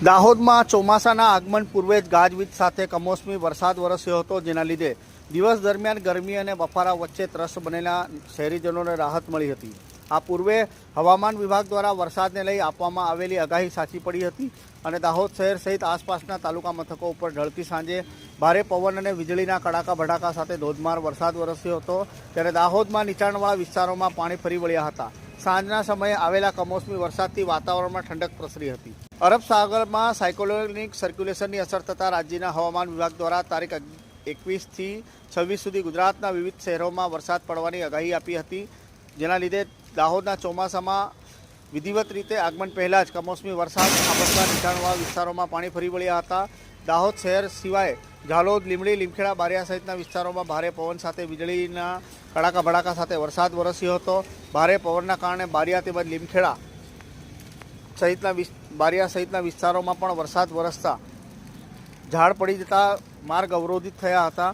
દાહોદમાં ચોમાસાના આગમન પૂર્વે જ ગાજવીજ સાથે કમોસમી વરસાદ વરસ્યો હતો, જેના લીધે દિવસ દરમિયાન ગરમી અને બફારા વચ્ચે ત્રસ્ત બનેલા શહેરીજનોને રાહત મળી હતી. આ પૂર્વે હવામાન વિભાગ દ્વારા વરસાદને લઈ આપવામાં આવેલી આગાહી સાચી પડી હતી અને દાહોદ શહેર સહિત આસપાસના તાલુકા મથકો ઉપર ઢળતી સાંજે ભારે પવન અને વીજળીના કડાકા ભડાકા સાથે ધોધમાર વરસાદ વરસ્યો હતો. ત્યારે દાહોદમાં નીચાણવાળા વિસ્તારોમાં પાણી ફરી વળ્યા હતા. સાંજના સમયે આવેલા કમોસમી વરસાદથી વાતાવરણમાં ઠંડક પ્રસરી હતી. અરબ સાગરમાં સાયકોલોનિક સર્ક્યુલેશનની અસર થતાં રાજ્યના હવામાન વિભાગ દ્વારા તારીખ એકવીસથી છવ્વીસ સુધી ગુજરાતના વિવિધ શહેરોમાં વરસાદ પડવાની આગાહી આપી હતી. જેના લીધે દાહોદના ચોમાસામાં વિધિવત રીતે આગમન પહેલાં જ કમોસમી વરસાદ આબસના નીચાણવાળા વિસ્તારોમાં પાણી ફરી વળ્યા હતા. દાહોદ શહેર સિવાય ઝાલોદ, લીમડી, લીમખેડા, બારિયા સહિતના વિસ્તારોમાં ભારે પવન સાથે વીજળીના કડાકા ભડાકા સાથે વરસાદ વરસ્યો હતો. ભારે પવનના કારણે બારિયા તેમજ લીમખેડા સહિતના બારિયા સહિતના વિસ્તારોમાં પણ વરસાદ વરસતા ઝાડ પડી જતા માર્ગ અવરોધિત થયા હતા.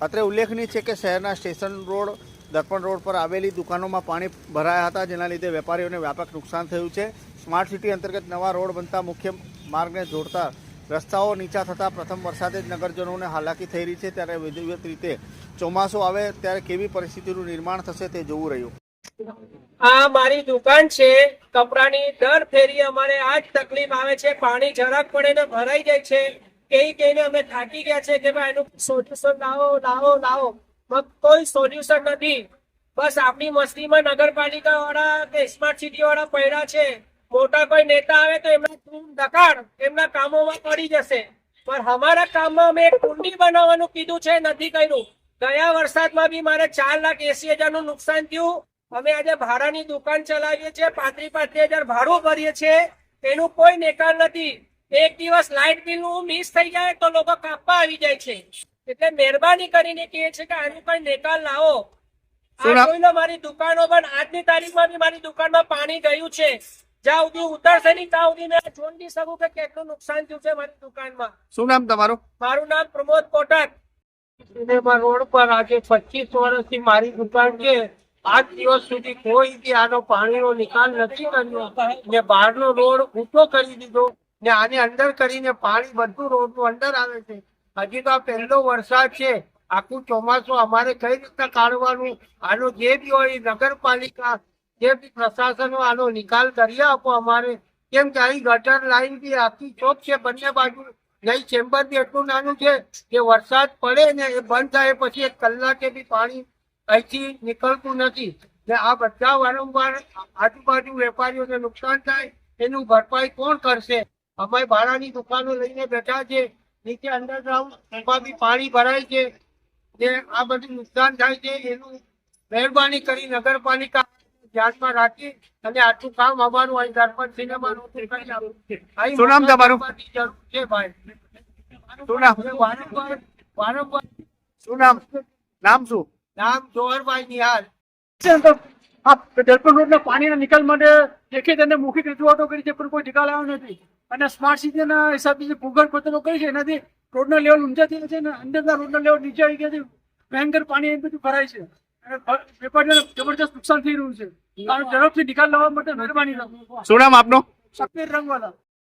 અત્રે ઉલ્લેખનીય છે કે શહેરના સ્ટેશન રોડ, દર્પણ રોડ પર આવેલી દુકાનોમાં પાણી ભરાયા હતા, જેના લીધે વેપારીઓને વ્યાપક નુકસાન થયું છે. સ્માર્ટ સિટી અંતર્ગત નવા રોડ બનતા મુખ્ય માર્ગને જોડતા રસ્તાઓ નીચા થતાં પ્રથમ વરસાદે જ નગરજનોને હાલાકી થઈ રહી છે, ત્યારે વિધિવત રીતે ચોમાસું આવે ત્યારે કેવી પરિસ્થિતિનું નિર્માણ થશે તે જોવું રહ્યું. આ મારી દુકાન છે કપડાની દર ફેરી અમારે આ જ તકલીફ આવે છે, પાણી જરાક પડે ને ભરાઈ જાય છે. કઈ કઈને અમે થાકી ગયા છે કે ભાઈ એનું સોલ્યુશન લાવો લાવો લાવો. કોઈ સોલ્યુશન નથી. બસ આપણી મસ્તીમાં નગરપાલિકા વાળા કે સ્માર્ટ સિટી વાળા પડ્યા છે. મોટા કોઈ નેતા આવે તો એમના ધૂમ ધકાળ એમના કામોમાં પડી જશે. પણ અમારા કામમાં અમે એક કુંડી બનાવવાનું કીધું છે નથી કર્યું. ગયા વરસાદમાં બી મારે ચાર લાખ એસી હજારનું નુકસાન થયું. અમે આજે ભાડાની દુકાન ચલાવીએ છીએ પાંત્રી પાંત્રી હજાર ભાડું ભરીએ છીએ. એનું કોઈ નિકાલ નથી. એક દિવસ લાઇટ બિલનું મિસ થઈ જાય તો લોકો કાપવા આવી જાય છે. એટલે મહેરબાની કરીને કહે છે કે આનું કઈ નિકાલ લાવો. મારી દુકાનો પણ આજની તારીખમાં બી મારી દુકાનમાં પાણી ગયું છે. જ્યાં સુધી ઉતરશે નહીં ત્યાં સુધી મેં જોઈ શકું કે કેટલું નુકસાન થયું છે મારી દુકાનમાં? શું નામ તમારું? મારું નામ પ્રમોદ કોટક રોડ પર આજે પચીસ વર્ષથી મારી દુકાન છે. આજ દિવસ સુધી કોઈ બી આનો પાણીનો નિકાલ નથી કર્યો. ને બહારનો રોડ ઊંચો કરી દીધો. ને આને અંદર કરીને પાણી બધું રોડનું અંદર આવે છે. હજી તો આ પહેલો વરસાદ છે. આખું ચોમાસું અમારે કઈ રીતના કાઢવાનું? આનો જે બી હોય નગરપાલિકા જે પ્રશાસનો આનો નિકાલ કરી આપો અમારે. કેમ કે અહીં ગટર લાઈન બી આખી ચોક છે, બંને બાજુ. નહીં, ચેમ્બર બી એટલું નાનું છે કે વરસાદ પડે ને એ બંધ થાય પછી એક કલાકે બી પાણી અહીંથી નીકળતું નથી. ને આ બધા વારંવાર આજુબાજુ વેપારીઓને નુકસાન થાય, એનું ભરપાઈ કોણ કરશે? અમે ભાડાની દુકાનો લઈને બેઠા છે, નીચે અંડરગ્રાઉન્ડ એમાં બી પાણી ભરાય છે. ને આ બધું નુકસાન થાય છે, એનું મહેરબાની કરી નગરપાલિકા ધ્યાનમાં રાખી અને આટલું કામ અમારું અહીં દર્પણ સિનેમાનું કરી આપવું શું નામ તમારું? જરૂર છે ભાઈ. શું નામ? વારંવાર વારંવાર શું નામ? નામ શું? નામ જોહરભાઈ નિહાલ આ દર્પણ રોડના પાણીના નિકાલ માટે લેખિત અને મુખી રજૂઆતો કરી છે પણ કોઈ નિકાલ આવ્યો નથી. અને સ્માર્ટ સિટીના હિસાબે જે ભૂગર્ભ ખોદકામ કરી છે એનાથી રોડના લેવલ ઊંચા થયા છે અને અંદરના રોડના લેવલ નીચે આવી ગયા છે. ભયંકર પાણી એ બધું ભરાય છે. વેપારીઓને જબરજસ્ત નુકસાન થઈ રહ્યું છે. આ ઝડપથી નિકાલ લાવવા માટે મહેરબાની શું નામ આપનું? સફેદ રંગવાળા.